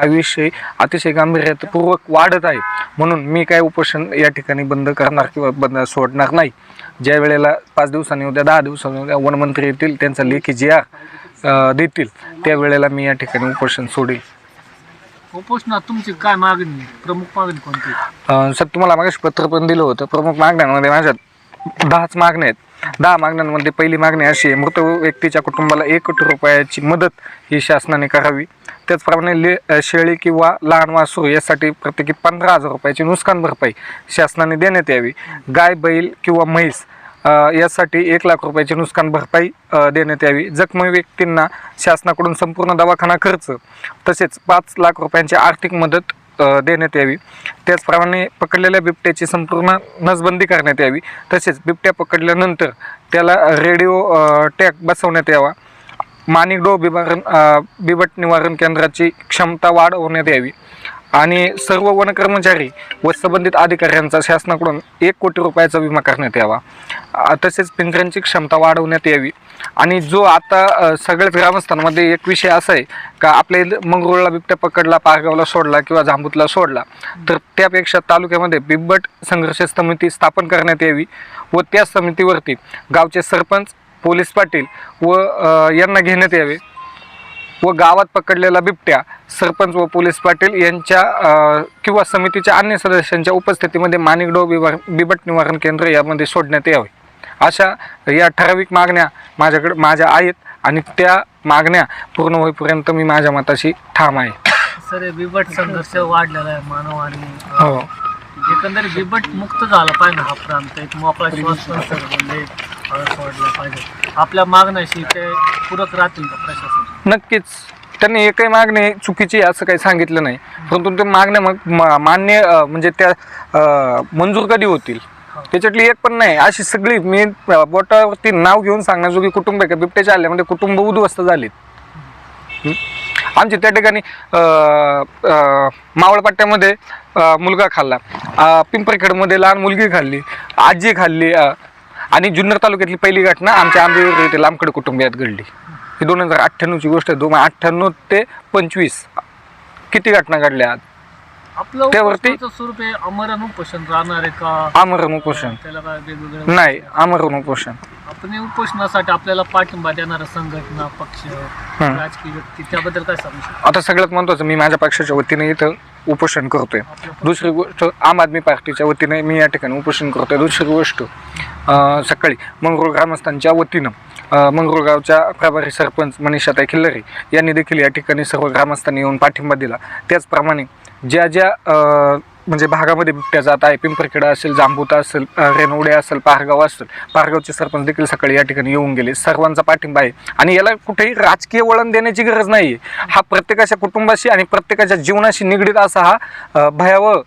हा विषय अतिशय गांभीर्यपूर्वक वाढत आहे. म्हणून मी काय उपोषण या ठिकाणी बंद करणार किंवा बंद सोडणार नाही. ज्या वेळेला पाच दिवसांनी उद्या दहा दिवसांनी उद्या वनमंत्री येतील त्यांचा लेखी जी आर देतील त्यावेळेला मी या ठिकाणी उपोषण सोडेल. उपोषणात तुमची काय मागणी? प्रमुख मागणी कोणती? सर तुम्हाला मागाशी पत्र पण दिलं होतं. प्रमुख मागण्यांमध्ये माझ्या दहाच मागण्या आहेत. दहा मागण्यांमध्ये पहिली मागणी अशी आहे मृत व्यक्तीच्या कुटुंबाला एक कोटी रुपयाची मदत ही शासनाने करावी. त्याचप्रमाणे ले शेळी किंवा लहान वासरू यासाठी प्रत्येकी पंधरा हजार रुपयाची नुकसान भरपाई शासनाने देण्यात यावी. गाय बैल किंवा म्हैस यासाठी एक लाख रुपयाची नुकसान भरपाई देण्यात यावी. जखमी व्यक्तींना शासनाकडून संपूर्ण दवाखाना खर्च तसेच पाच लाख रुपयांची आर्थिक मदत देण्यात यावी. त्याचप्रमाणे पकडलेल्या बिबट्याची संपूर्ण नसबंदी करण्यात यावी. तसेच बिबट्या पकडल्यानंतर त्याला रेडिओ टॅग बसवण्यात यावा. मानिक डो बिबारण बिबट निवारण केंद्राची क्षमता वाढवण्यात यावी. आणि सर्व वन कर्मचारी व संबंधित अधिकाऱ्यांचा शासनाकडून एक कोटी रुपयाचा विमा करण्यात यावा. तसेच पिंजऱ्यांची क्षमता वाढवण्यात यावी. आणि जो आता सगळ्याच ग्रामस्थांमध्ये एक विषय असा आहे का आपल्या इथं मंगरुळला बिबट्या पकडला पारगावला सोडला किंवा जांबूतला सोडला तर त्यापेक्षा तालुक्यामध्ये बिब्बट संघर्ष समिती स्थापन करण्यात यावी व त्या समितीवरती गावचे सरपंच पोलीस पाटील व यांना घेण्यात यावे. व गावात पकडलेला बिबट्या सरपंच व पोलीस पाटील यांच्या किंवा समितीच्या अन्य सदस्यांच्या उपस्थितीमध्ये माणिकडो बिवार बिबट निवारण केंद्र यामध्ये सोडण्यात यावे. अशा या ठराविक मागण्या माझ्याकडे माझ्या आहेत आणि त्या मागण्या पूर्ण होईपर्यंत मी माझ्या मताशी ठाम आहे. सर बिबट संघर्ष वाढलेला आहे मानव आणि हो. एकंदरीत बिबट मुक्त झाला पाहिजे हा प्रांत. एक मोकळा श्वास म्हणजे सोडला पाहिजे. आपल्या मागण्याशी ते पूरक राहतील का प्रशासन? नक्कीच. त्यांनी एकही मागणी चुकीची असं काही सांगितलं नाही. परंतु ते मागण्या मग मान्य म्हणजे त्या मंजूर कधी होतील? त्याच्यातली एक पण नाही. अशी सगळी मी बोटावरती नाव घेऊन सांगण्याजोगी कुटुंब आहे का? बिबट्याच्या हल्ल्यामध्ये कुटुंब उद्ध्वस्त झालीत. हं? आमच्या त्या ठिकाणी मावळपट्ट्यामध्ये मुलगा खाल्ला. पिंपरीखेडमध्ये लहान मुलगी खाल्ली. आजी खाल्ली आणि जुन्नर तालुक्यातली पहिली घटना आमच्या आंबेवर येथे लांबकडे कुटुंबियात घडली. ही दोन हजार अठ्ठ्याण्णवची गोष्ट आहे. दोन अठ्ठ्याण्णव ते पंचवीस. किती घटना घडल्या आपलं त्यावरती- उपोषणाचं स्वरूप हे अमरण उपोषण राहणार आहे का? आमरण उपोषण. त्याला काय वेगवेगळं नाही आमरण उपोषण. आपण हे उपोषणासाठी आपल्याला पाठिंबा देणारा संघटना पक्ष. राजकीय व्यक्ती त्याबद्दल काय सांगू शकतो? आता सगळ्यात महत्त्वाचं मी माझ्या पक्षाच्या वतीने इथं उपोषण करतोय. दुसरी गोष्ट आम आदमी पार्टीच्या वतीने मी या ठिकाणी उपोषण करतोय. दुसरी गोष्ट सकाळी. मंगरूळ ग्रामस्थांच्या वतीनं मंगरूळगावच्या प्रभारी सरपंच मनीषाताई खिल्लरी यांनी देखील या ठिकाणी सर्व ग्रामस्थांनी येऊन पाठिंबा दिला. त्याचप्रमाणे ज्या ज्या म्हणजे भागामध्ये बिबट्या जात आहे पिंपरखेडा असेल जांबुता असेल रेनोडे असेल पारगाव असेल पारगावचे सरपंच देखील सकाळी या ठिकाणी येऊन गेले. सर्वांचा पाठिंबा आहे. आणि याला कुठेही राजकीय वळण देण्याची गरज नाही आहे हा प्रत्येकाच्या कुटुंबाशी आणि प्रत्येकाच्या जीवनाशी निगडीत असा हा भयावह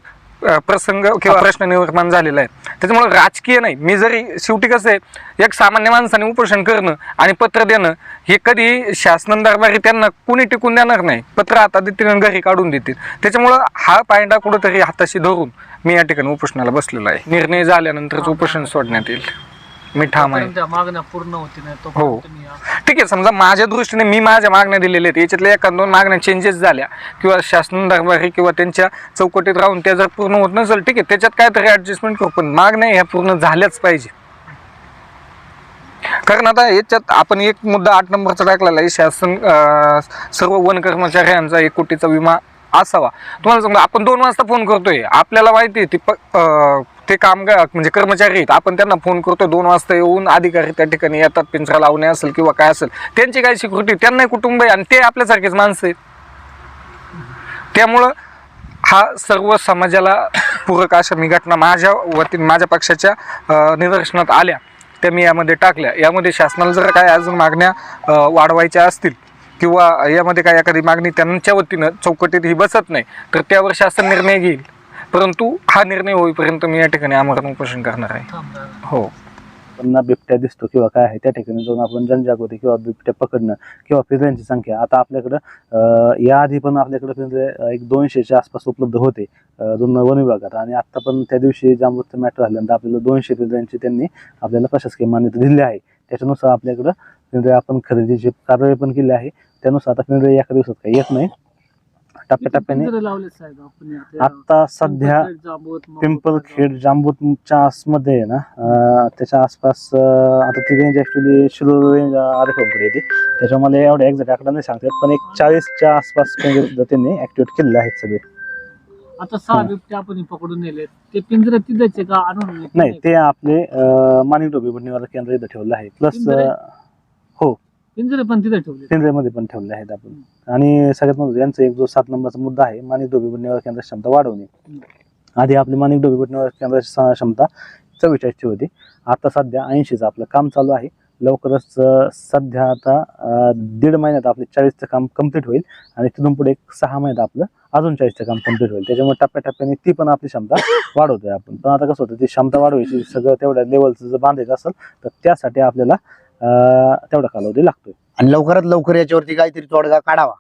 अं, प्रसंग किंवा प्रश्न निर्माण झालेला आहे त्याच्यामुळे राजकीय नाही. मी जरी शेवटी कसं आहे एक सामान्य माणसाने उपोषण करणं आणि पत्र देणं हे कधी शासन दरबारी त्यांना कोणी टिकून देणार नाही. पत्र हातात देतील आणि घरी काढून देतील. त्याच्यामुळं हा पायंडा कुठंतरी हाताशी धरून मी या ठिकाणी उपोषणाला बसलेला आहे. निर्णय झाल्यानंतरच उपोषण सोडण्यात येईल. मी ठाम आहे मागण्या पूर्ण होती नाही हो. तोपर्यंत तुम्ही या- ठीक आहे समजा माझ्या दृष्टीने मी माझ्या मागण्या दिलेल्या आहेत. याच्यातल्या एका दोन मागण्या चेंजेस झाल्या किंवा शासन दरबारी किंवा त्यांच्या चौकटीत राहून त्या जर पूर्ण होत नसेल ठीक आहे त्याच्यात काहीतरी ॲडजस्टमेंट करू पण मागण्या ह्या पूर्ण झाल्याच पाहिजे. कारण आता याच्यात आपण एक मुद्दा आठ नंबरचा टाकलेला आहे शासन अं, सर्व वन कर्मचाऱ्यांचा एक कोटीचा विमा असावा. तुम्हाला समजा आपण दोन वाजता फोन करतोय. आपल्याला माहिती आहे ती प ते कामगार म्हणजे कर्मचारी आहेत. आपण त्यांना फोन करतो दोन वाजता येऊन अधिकारी त्या ठिकाणी येतात पिंजरा लावणे असेल किंवा काय असेल. त्यांची काय सिक्युरिटी त्यांनाही कुटुंब आहे आणि ते आपल्यासारखेच माणसं आहेत. त्यामुळं हा सर्व समाजाला पूरक अशा मी घटना माझ्या वतीने माझ्या पक्षाच्या निदर्शनात आल्या. त्या मी यामध्ये टाकल्या. यामध्ये शासनाला जर काय अजून मागण्या वाढवायच्या असतील किंवा यामध्ये काय एखादी मागणी त्यांच्या वतीनं चौकटीत ही बसत नाही तर त्यावर शासन निर्णय घेईल. परंतु हा निर्णय होईपर्यंत मी या ठिकाणी आमरण उपोषण करणार आहे. हो. त्यांना बिबट्या दिसतो किंवा काय आहे त्या ठिकाणी जाऊन आपण जनजागृती किंवा बिबट्या पकडणं किंवा पिंजऱ्यांची संख्या. आता आपल्याकडं याआधी पण आपल्याकडे पिंजरे एक दोनशेच्या आसपास उपलब्ध होते दोन वन विभागात. आणि आत्ता पण त्या दिवशी जांबूतचं मॅटर झाल्यानंतर आपल्याला दोनशे पिंजऱ्यांची त्यांनी आपल्याला प्रशासकीय मान्यता दिली आहे. त्याच्यानुसार आपल्याकडं पिंजरे आपण खरेदीची कारवाई पण केली आहे त्यानुसार आता पिंजरे एका दिवसात काही येत नाही. टप्प्याटप्प्याने आता सध्या पिंपलखेड जांबूतच्या आसमध्ये आहे ना त्याच्या आसपास आता ती रेंज ऍक्च्युली शिरूर रेंज आरेफामकडे येते. त्याच्यामुळे मला एवढ्या एक्झॅक्ट आकडा नाही सांगता येत पण एक चाळीसच्या आसपास त्यांनी ऍक्टिव्हेट केलेले आहेत सगळे. आता सहा बिबटे आपण हे पकडून नेले ते पिंजरे तिथेच आहे का? आणून? नाही ते आपले अं, माणिक डोबी निवारण केंद्र इथं ठेवलं आहे. प्लस पिंजरे? हो. पिंजरे पण तिथे ठेवले पिंजऱ्यामध्ये पण ठेवले आहेत आपण. आणि सगळ्यात महत्त्वाचं यांचा एक जो सात नंबरचा मुद्दा आहे माणिक डोबी निवारण केंद्र क्षमता वाढवणे. आधी आपली माणिक डोबी निवारण केंद्राची स- क्षमता चव्वेचाळीसची होती. आता सध्या ऐंशीचं आपलं काम चालू आहे. लवकरच सध्या आता दीड महिन्यात आपले चाळीसचं काम कंप्लीट होईल आणि तिथून पुढे एक सहा महिन्यात आपलं अजून चाळीसचं काम कंप्लीट होईल. त्याच्यामुळे टप्प्याटप्प्याने ती पण आपली क्षमता वाढवतोय आपण. पण आता कसं होतं ती क्षमता वाढवायची सगळं तेवढ्या लेवलचं जर बांधायचं असेल तर त्यासाठी आपल्याला अं, तेवढा कालावधी लागतोय. आणि लवकरात लवकर याच्यावरती काहीतरी तोडगा काढावा.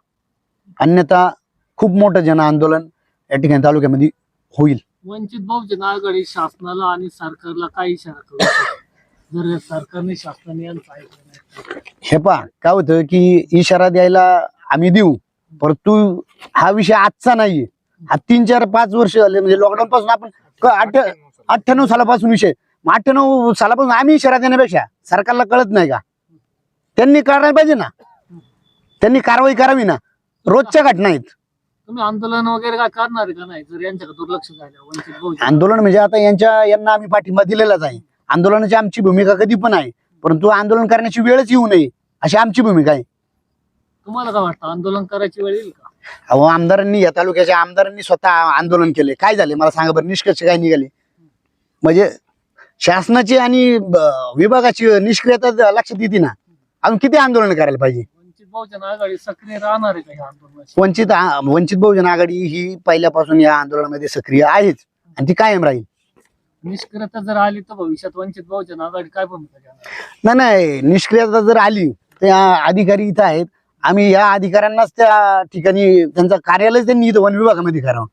अन्यथा खूप मोठं जन आंदोलन या ठिकाणी तालुक्यामध्ये होईल. वंचित बहुजन आघाडी शासनाला आणि सरकारला काही इशारा करू शकते. जर सरकारने शासनाने यांचं ऐकलं नाही तर. हे पहा काय होतं की इशारा द्यायला आम्ही देऊ परंतु हा विषय आजचा नाहीये. हा तीन चार पाच वर्ष झाले म्हणजे लॉकडाऊन पासून आपण क- आठ अठ्ठ्याण्णव सालापासून विषय मग अठ्ठ्याण्णव सालापासून आम्ही इशारा देण्यापेक्षा सरकारला कळत नाही का? त्यांनी करायला पाहिजे ना. त्यांनी कारवाई करावी ना. रोजच्या घटना आहेत. तुम्ही आंदोलन वगैरे काय करणार आहे का नाही? जर यांच्याकडे दुर्लक्ष झालं वंचित बहुजन आंदोलन म्हणजे आता यांच्या यांना आम्ही पाठिंबा दिलेलाच आहे. आंदोलनाची आमची भूमिका कधी पण आहे परंतु आंदोलन करण्याची वेळच येऊ नये अशी आमची भूमिका आहे. तुम्हाला काय वाटतं आंदोलन करायची वेळ येईल का? अहो आमदारांनी या तालुक्याच्या आमदारांनी स्वतः आंदोलन केले. काय झाले? मला सांगा बरं निष्कर्ष काय निघाले? म्हणजे शासनाची आणि ब- विभागाची निष्क्रियता लक्षात येते ना. अजून किती आंदोलन करायला पाहिजे? वंचित बहुजन आघाडी सक्रिय राहणार आहे का या आंदोलनाची वंचित आ- वंचित बहुजन आघाडी ही पहिल्यापासून या आंदोलनामध्ये सक्रिय आहेच. आणि ती कायम राहील. निष्क्रियता जर आली तर भविष्यात वंचित बहुजन आघाडी काय भूमिका घेणार? नाही नाही निष्क्रियता जर आली त्या अधिकारी इथं आहेत. आम्ही या अधिकाऱ्यांनाच त्या ठिकाणी त्यांचं कार्यालय त्यांनी इथं वन विभागामध्ये करावं.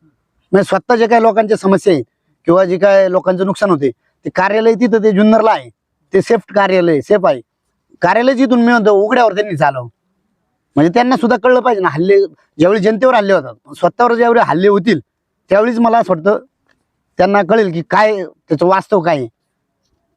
म्हणजे स्वतः जे काही लोकांच्या समस्या आहेत किंवा जे काय लोकांचं नुकसान होते ते कार्यालय तिथं ते जुन्नरला आहे. ते सेफ कार्यालय सेफ आहे. कार्यालय जिथून मी म्हणतो उघड्यावर त्यांनी चालव म्हणजे त्यांना सुद्धा कळलं पाहिजे ना हल्ले ज्यावेळी जनतेवर हल्ले होतात स्वतःवर ज्यावेळी हल्ले होतील त्यावेळीच मला असं वाटतं त्यांना कळेल की काय त्याचं वास्तव काय आहे.